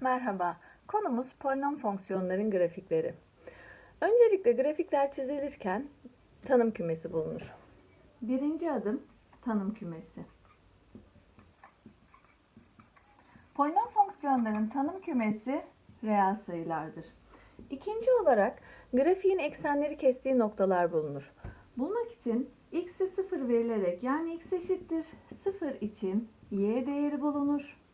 Merhaba, konumuz polinom fonksiyonların grafikleri. Öncelikle grafikler çizilirken tanım kümesi bulunur. Birinci adım tanım kümesi. Polinom fonksiyonların tanım kümesi reel sayılardır. İkinci olarak grafiğin eksenleri kestiği noktalar bulunur. Bulmak için x'e 0 verilerek yani x eşittir 0 için y değeri bulunur.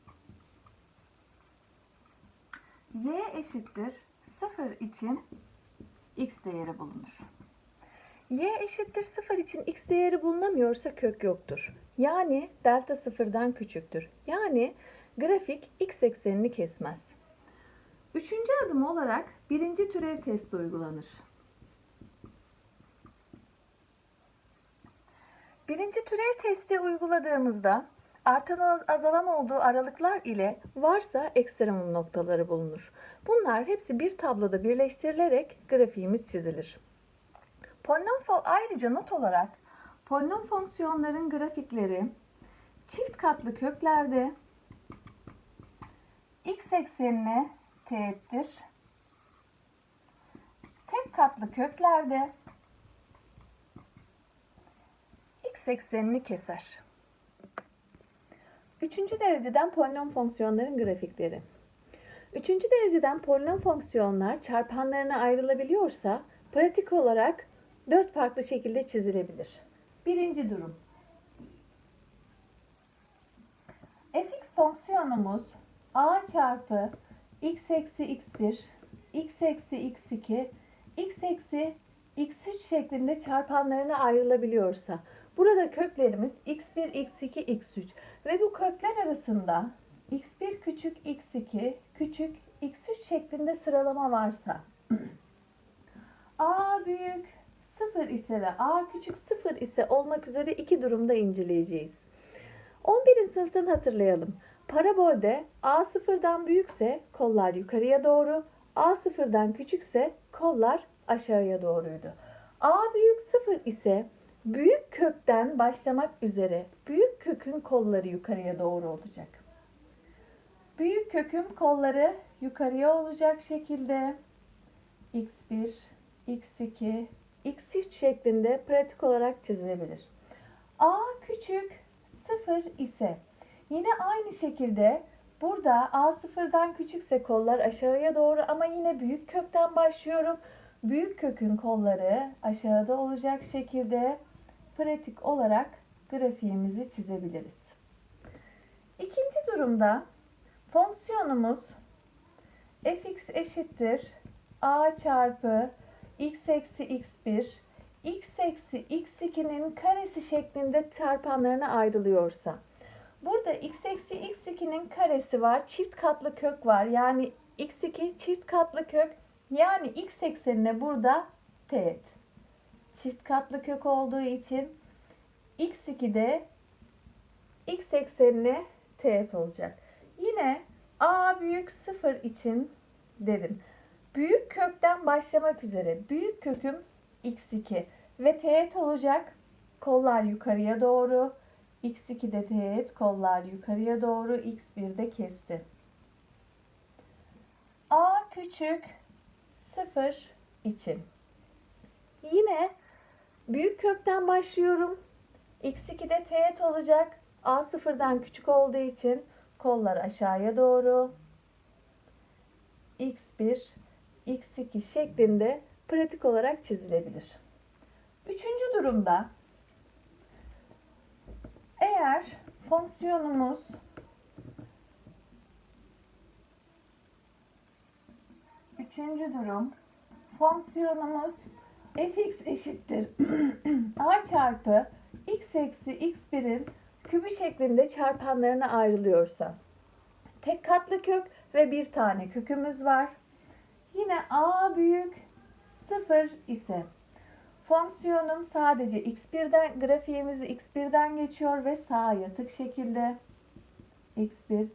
Y eşittir 0 için x değeri bulunur. y eşittir 0 için x değeri bulunamıyorsa kök yoktur. Yani delta sıfırdan küçüktür. Yani grafik x eksenini kesmez. Üçüncü adım olarak birinci türev testi uygulanır. Birinci türev testi uyguladığımızda artan azalan olduğu aralıklar ile varsa ekstremum noktaları bulunur. Bunlar hepsi bir tabloda birleştirilerek grafiğimiz çizilir. Polinom ayrıca not olarak polinom fonksiyonların grafikleri çift katlı köklerde x eksenine teğettir. Tek katlı köklerde x eksenini keser. Üçüncü dereceden polinom fonksiyonların grafikleri. Üçüncü dereceden polinom fonksiyonlar çarpanlarına ayrılabiliyorsa pratik olarak dört farklı şekilde çizilebilir. Birinci durum. fx fonksiyonumuz a çarpı x eksi x1, x eksi x2, x eksi x3 şeklinde çarpanlarına ayrılabiliyorsa burada köklerimiz x1, x2, x3 ve bu kökler arasında x1 küçük x2 küçük x3 şeklinde sıralama varsa a büyük 0 ise ve a küçük 0 ise olmak üzere iki durumda inceleyeceğiz. 11. sınıftan hatırlayalım. Parabolde a sıfırdan büyükse kollar yukarıya doğru, a sıfırdan küçükse kollar aşağıya doğruydu. A büyük sıfır ise büyük kökten başlamak üzere büyük kökün kolları yukarıya doğru olacak. Büyük kökün kolları yukarıya olacak şekilde x1, x2, x3 şeklinde pratik olarak çizilebilir. A küçük 0 ise yine aynı şekilde burada A sıfırdan küçükse kollar aşağıya doğru ama yine büyük kökten başlıyorum büyük kökün kolları aşağıda olacak şekilde pratik olarak grafiğimizi çizebiliriz. İkinci durumda fonksiyonumuz fx eşittir a çarpı x eksi x1 x eksi x2'nin karesi şeklinde çarpanlarına ayrılıyorsa burada x eksi x2'nin karesi var çift katlı kök var yani x2 çift katlı kök yani x eksenine burada teğet. Çift katlı kök olduğu için x2'de x eksenine teğet olacak. Yine a büyük 0 için dedim. Büyük kökten başlamak üzere büyük köküm x2 ve teğet olacak. Kollar yukarıya doğru. x2'de teğet, kollar yukarıya doğru. x1'de kesti. a küçük 0 için. Yine büyük kökten başlıyorum. x2'de teğet olacak. a sıfırdan küçük olduğu için kollar aşağıya doğru. x1, x2 şeklinde pratik olarak çizilebilir. Üçüncü durumda eğer fonksiyonumuz Üçüncü durum. Fonksiyonumuz fx eşittir a çarpı x eksi x1'in kübü şeklinde çarpanlarına ayrılıyorsa. Tek katlı kök ve bir tane kökümüz var. Yine a büyük 0 ise fonksiyonum sadece x1'den grafiğimizi x1'den geçiyor ve sağa yatık şekilde x1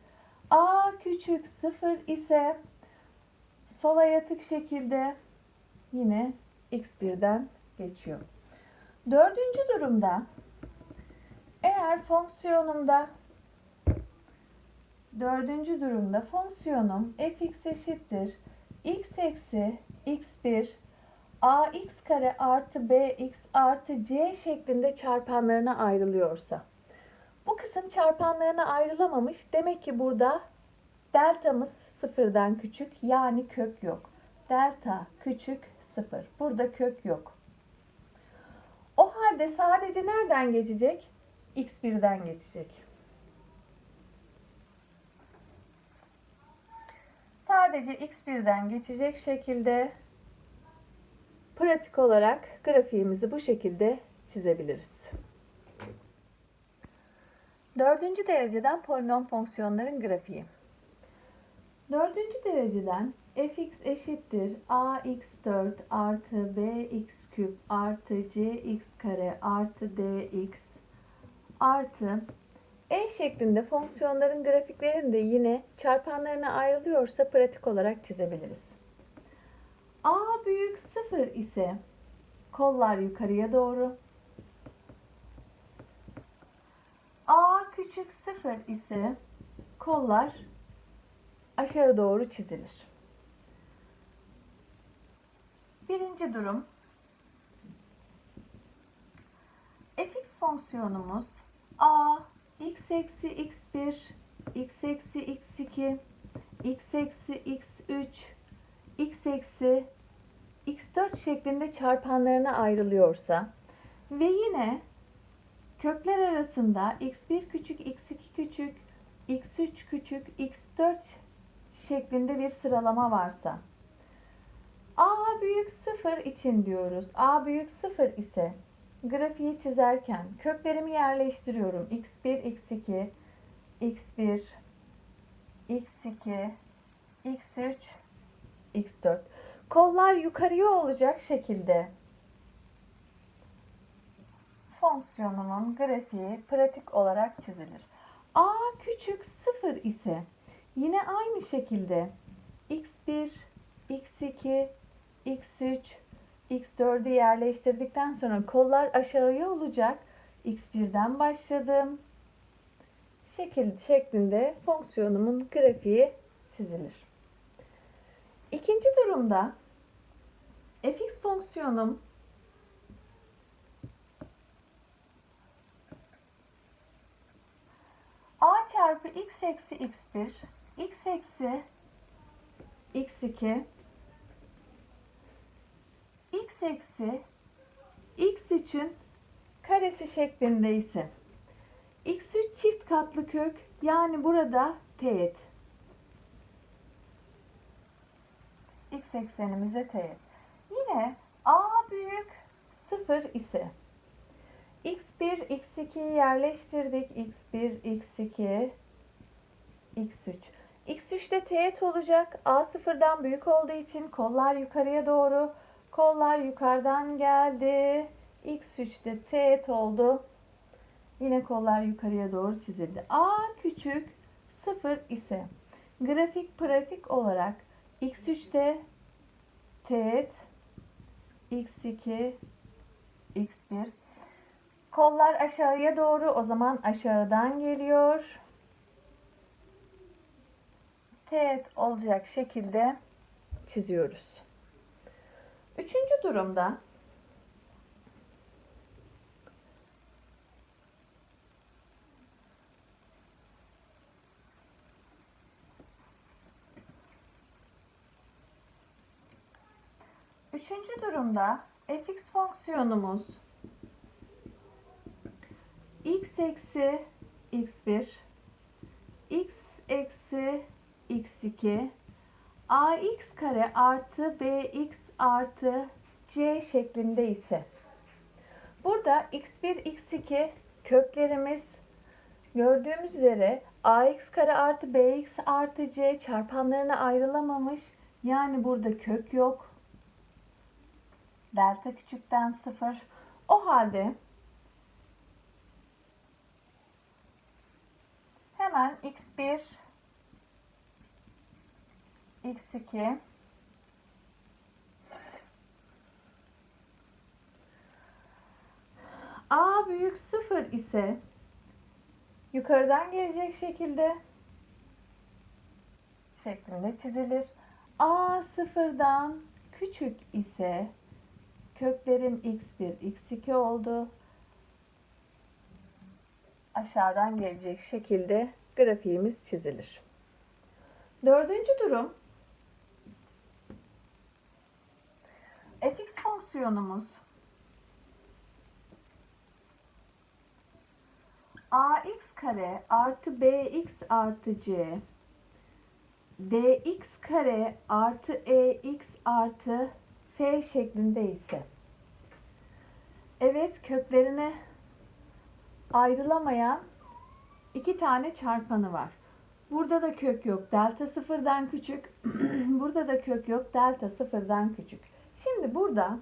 a küçük 0 ise sola yatık şekilde yine x1'den geçiyor. Dördüncü durumda eğer fonksiyonumda Dördüncü durumda fonksiyonum fx eşittir x eksi x1 ax kare artı bx artı c şeklinde çarpanlarına ayrılıyorsa. Bu kısım çarpanlarına ayrılamamış. Demek ki burada deltamız sıfırdan küçük yani kök yok. Delta küçük sıfır. Burada kök yok. O halde sadece nereden geçecek? x1'den geçecek. Sadece x1'den geçecek şekilde pratik olarak grafiğimizi bu şekilde çizebiliriz. Dördüncü dereceden polinom fonksiyonların grafiği. Dördüncü dereceden fx eşittir ax4 artı bx küp artı cx kare artı dx artı e şeklinde fonksiyonların grafiklerini de yine çarpanlarına ayrılıyorsa pratik olarak çizebiliriz. a büyük 0 ise kollar yukarıya doğru. a küçük 0 ise kollar aşağı doğru çizilir. Birinci durum. Fx fonksiyonumuz a x eksi x1 x eksi x2 x eksi x3 x eksi x4 şeklinde çarpanlarına ayrılıyorsa ve yine kökler arasında x1 küçük x2 küçük x3 küçük x4 şeklinde bir sıralama varsa büyük 0 için diyoruz. a büyük 0 ise grafiği çizerken köklerimi yerleştiriyorum. x1, x2, x1, x2, x3, x4. Kollar yukarıya olacak şekilde fonksiyonumun grafiği pratik olarak çizilir. a küçük 0 ise yine aynı şekilde x1, x2, x3, x4'ü yerleştirdikten sonra kollar aşağıya olacak. x1'den başladım. Şekil şeklinde fonksiyonumun grafiği çizilir. İkinci durumda fx fonksiyonum a çarpı x eksi x1 x eksi x2 x eksi x3'ün karesi şeklinde ise x3 çift katlı kök yani burada teğet. x eksenimize teğet. Yine a büyük 0 ise x1 x2'yi yerleştirdik. x1 x2 x3. x3'te teğet olacak. a sıfırdan büyük olduğu için kollar yukarıya doğru Kollar yukarıdan geldi. X3'te teğet oldu. Yine kollar yukarıya doğru çizildi. A küçük 0 ise grafik pratik olarak X3'te teğet X2 X1 Kollar aşağıya doğru o zaman aşağıdan geliyor. Teğet olacak şekilde çiziyoruz. Üçüncü durumda. Üçüncü durumda fx fonksiyonumuz x eksi x1 x eksi x2 ax kare artı bx artı c şeklinde ise burada x1 x2 köklerimiz gördüğümüz üzere ax kare artı bx artı c çarpanlarına ayrılamamış. Yani burada kök yok. Delta küçükten sıfır. O halde hemen x1 x2 a büyük 0 ise yukarıdan gelecek şekilde şeklinde çizilir. A sıfırdan küçük ise köklerim x1, x2 oldu. Aşağıdan gelecek şekilde grafiğimiz çizilir. Dördüncü durum fx fonksiyonumuz ax kare artı bx artı c dx kare artı ex artı f şeklinde ise evet köklerine ayrılamayan iki tane çarpanı var. Burada da kök yok. Delta sıfırdan küçük. burada da kök yok. Delta sıfırdan küçük. Şimdi burada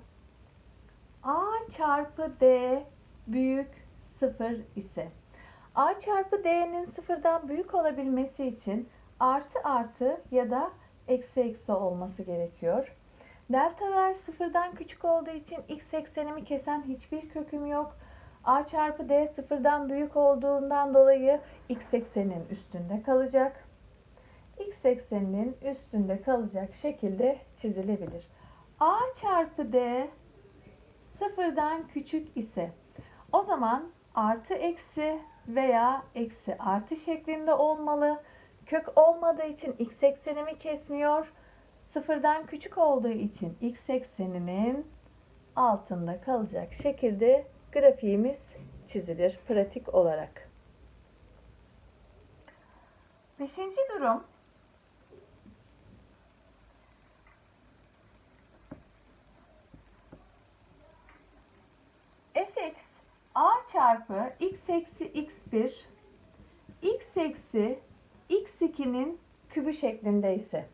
a çarpı d büyük sıfır ise a çarpı d'nin sıfırdan büyük olabilmesi için artı artı ya da eksi eksi olması gerekiyor. Deltalar sıfırdan küçük olduğu için x eksenimi kesen hiçbir köküm yok. a çarpı d sıfırdan büyük olduğundan dolayı x eksenin üstünde kalacak. x ekseninin üstünde kalacak şekilde çizilebilir. A çarpı d sıfırdan küçük ise o zaman artı eksi veya eksi artı şeklinde olmalı. Kök olmadığı için x eksenimi kesmiyor. Sıfırdan küçük olduğu için x ekseninin altında kalacak şekilde grafiğimiz çizilir pratik olarak. Beşinci durum fx çarpı x eksi x1 x eksi x2'nin kübü şeklinde ise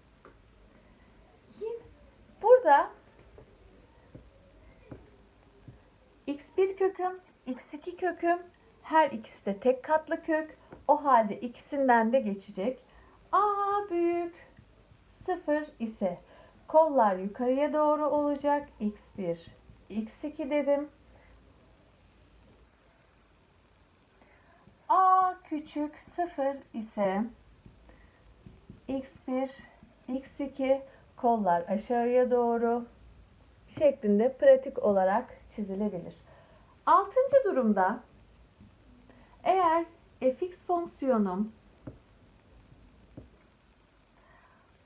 burada x1 köküm, x2 köküm her ikisi de tek katlı kök. O halde ikisinden de geçecek. A büyük 0 ise kollar yukarıya doğru olacak. x1, x2 dedim. A küçük 0 ise x1, x2 kollar aşağıya doğru şeklinde pratik olarak çizilebilir. Altıncı durumda eğer fx fonksiyonum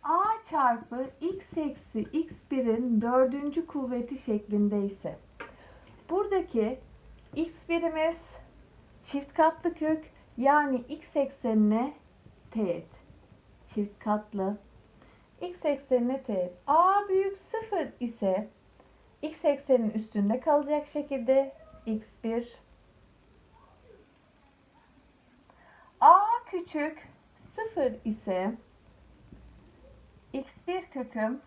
a çarpı x eksi x1'in dördüncü kuvveti şeklinde ise buradaki x birimiz çift katlı kök yani x eksenine teğet. Çift katlı x eksenine teğet. a büyük 0 ise x eksenin üstünde kalacak şekilde x1 a küçük 0 ise x1 köküm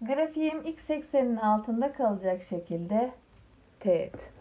grafiğim x eksenin altında kalacak şekilde teğet.